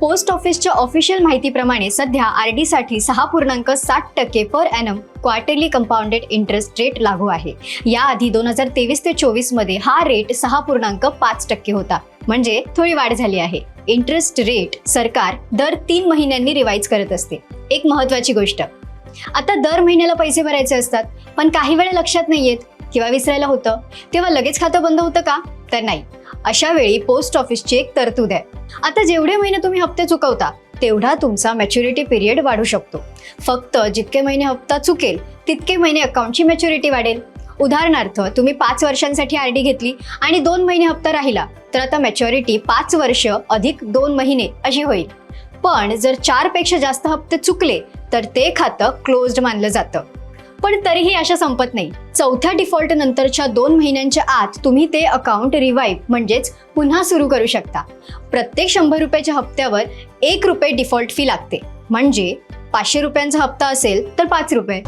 Post ऑफिसच्या official माहितीप्रमाणे सध्या आरसाठी सहा पूर्णांक साठ टक्के per annum quarterly compounded interest rate लागू आहे. याआधी दोन हजार तेवीस ते चोवीसमध्ये हा रेट सहा पूर्णांक पाच टक्के होता. म्हणजे थोडी वाढ झाली आहे. इंटरेस्ट रेट सरकार दर तीन महिन्यांनी रिवाईज करत असते. एक महत्वाची गोष्ट. आता दर महिन्याला पैसे भरायचे असतात पण काही वेळा लक्षात नाही येत किंवा विसरायला होतं. तेव्हा लगेच खातं बंद होतं का? तर नाही. अशा वेळी पोस्ट ऑफिसची एक तरतूद आहे. आता जेवढे महिने तुम्ही हप्ते चुकवता तेवढा तुमचा मॅच्युरिटी पिरियड वाढू शकतो. फक्त जितके महिने हप्ता चुकेल तितके महिने अकाउंटची मॅच्युरिटी वाढेल. उदाहरणार्थ तुम्ही पाच वर्षांसाठी आर डी घेतली आणि दोन महिने हप्ता राहिला तर आता मॅच्युरिटी पाच वर्ष अधिक दोन महिने अशी होईल. पण जर चारपेक्षा जास्त हप्ते चुकले तर ते खातं क्लोज्ड मानलं जातं. पण तरीही अशा संपत नाही. चौथ्या डिफॉल्ट नंतरच्या दोन महिन्यांच्या आत तुम्ही ते अकाउंट रिवाईव्ह म्हणजेच पुन्हा सुरू करू शकता. प्रत्येक शंभर रुपयाच्या हप्त्यावर एक रुपये डिफॉल्ट फी लागते. म्हणजे पाचशे रुपयांचा हप्ता असेल तर पाच रुपये.